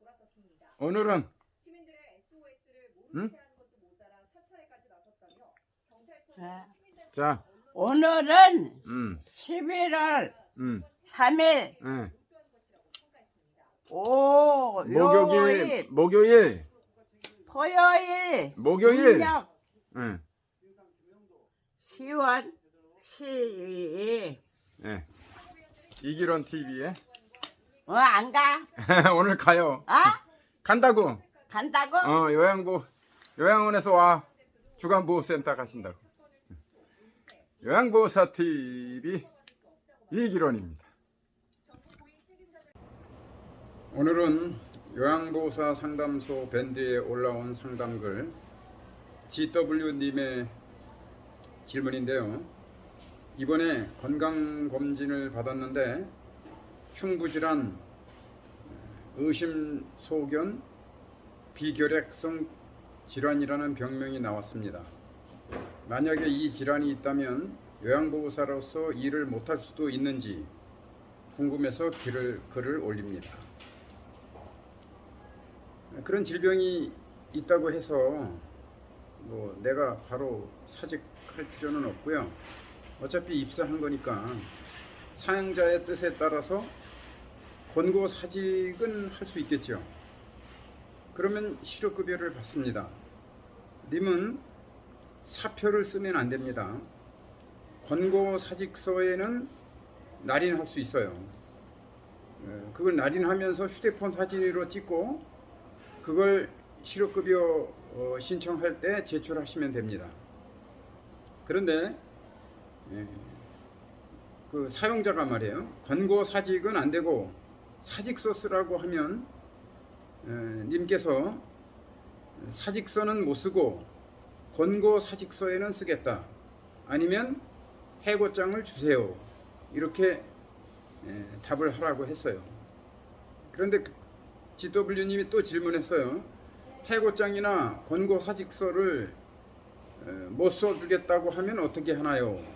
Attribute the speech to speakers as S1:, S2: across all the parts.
S1: 돌아섰습니다.
S2: 오늘은
S1: 시민들의 SOS를
S2: 응?
S1: 채 하는 것도 모자라 사찰에까지 나섰다며 경찰청은
S3: 아.
S1: 시민들
S2: 자,
S3: 오늘은
S2: 음,
S3: 11월
S2: 음,
S3: 3일
S2: 예.
S3: 오
S2: 목요일,
S3: 요일
S2: 목요일,
S3: 토요일
S2: 목요일, 예,
S3: 10월 12일
S2: 예. 이기론 TV에
S3: 어 안 가?
S2: 오늘 가요.
S3: 아?
S2: 간다고.
S3: 간다고?
S2: 어, 요양보 요양원에서 와 주간보호센터 가신다고. 요양보호사 TV 이기론입니다. 오늘은 요양보호사 상담소 밴드에 올라온 상담글 GW님의 질문인데요. 이번에 건강검진을 받았는데 흉부질환, 의심소견, 비결핵성 질환이라는 병명이 나왔습니다. 만약에 이 질환이 있다면 요양보호사로서 일을 못할 수도 있는지 궁금해서 글을, 글을 올립니다. 그런 질병이 있다고 해서 뭐 내가 바로 사직할 필요는 없고요. 어차피 입사한 거니까 사용자의 뜻에 따라서 권고 사직은 할 수 있겠죠. 그러면 실업급여를 받습니다. 님은 사표를 쓰면 안 됩니다. 권고 사직서에는 날인할 수 있어요. 예, 그걸 날인하면서 휴대폰 사진으로 찍고 그걸 실업급여 어, 신청할 때 제출하시면 됩니다. 그런데 예, 그 사용자가 말이에요. 권고 사직은 안 되고 사직서 쓰라고 하면 에, 님께서 사직서는 못 쓰고 권고 사직서에는 쓰겠다. 아니면 해고장을 주세요. 이렇게 에, 답을 하라고 했어요. 그런데 그 GW님이 또 질문했어요. 해고장이나 권고 사직서를 에, 못 써주겠다고 하면 어떻게 하나요?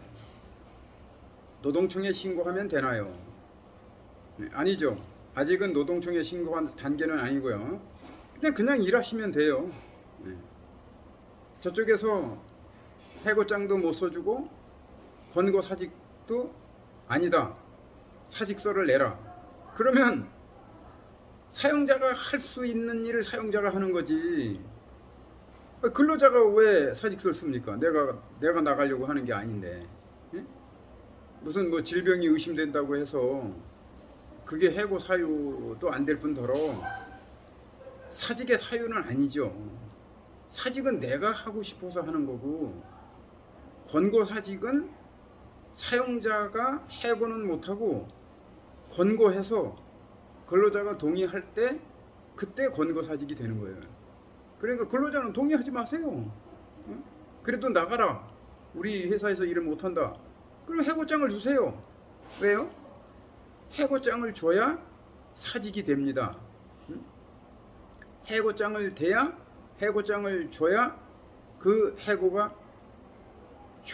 S2: 노동청에 신고하면 되나요? 네, 아니죠. 아직은 노동청에 신고한 단계는 아니고요. 그냥 그냥 일하시면 돼요. 네. 저쪽에서 해고장도 못 써주고 권고 사직도 아니다. 사직서를 내라. 그러면 사용자가 할 수 있는 일을 사용자가 하는 거지. 근로자가 왜 사직서를 씁니까? 내가 내가 나가려고 하는 게 아닌데. 예? 무슨 뭐 질병이 의심된다고 해서 그게 해고 사유도 안 될 뿐더러 사직의 사유는 아니죠. 사직은 내가 하고 싶어서 하는 거고 권고 사직은 사용자가 해고는 못하고 권고해서 근로자가 동의할 때 그때 권고 사직이 되는 거예요. 그러니까 근로자는 동의하지 마세요. 응? 그래도 나가라. 우리 회사에서 일을 못한다. 그럼 해고장을 주세요. 왜요? 해고장을 줘야 사직이 됩니다. 응? 해고장을 대야 해고장을 줘야 그 해고가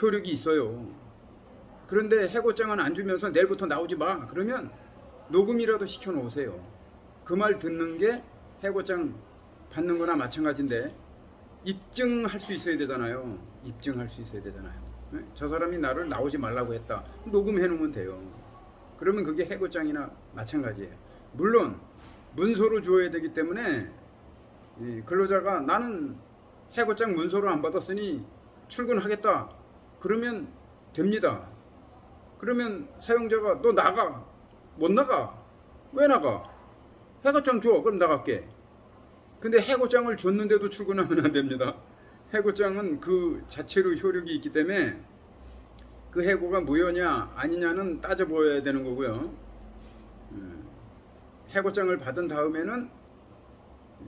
S2: 효력이 있어요. 그런데 해고장은 안 주면서 내일부터 나오지 마. 그러면 녹음이라도 시켜 놓으세요. 그 말 듣는 게 해고장 받는 거나 마찬가지인데 입증할 수 있어야 되잖아요. 입증할 수 있어야 되잖아요. 네? 저 사람이 나를 나오지 말라고 했다. 녹음해 놓으면 돼요. 그러면 그게 해고장이나 마찬가지예요. 물론 문서로 주어야 되기 때문에 이 근로자가 나는 해고장 문서로 안 받았으니 출근하겠다. 그러면 됩니다. 그러면 사용자가 너 나가. 못 나가. 왜 나가? 해고장 줘. 그럼 나갈게. 근데 해고장을 줬는데도 출근하면 안 됩니다. 해고장은 그 자체로 효력이 있기 때문에 그 해고가 무효냐 아니냐는 따져보아야 되는 거고요. 음, 해고장을 받은 다음에는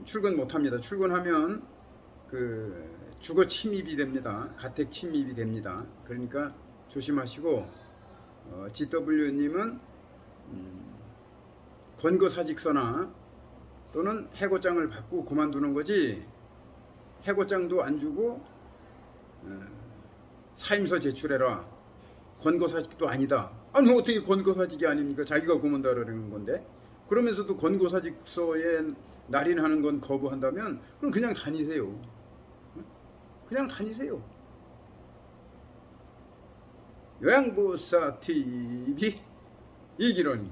S2: 출근 못합니다. 출근하면 그 주거 침입이 됩니다. 가택 침입이 됩니다. 그러니까 조심하시고 어, GW님은 음, 권고사직서나 또는 해고장을 받고 그만두는 거지 해고장도 안 주고 어, 사임서 제출해라 권고사직도 아니다 아니 어떻게 권고사직이 아닙니까 자기가 그만두라는 건데 그러면서도 권고사직서에 날인하는 건 거부한다면 그럼 그냥 다니세요. 응? 그냥 다니세요. 요양보사 TV 이기론이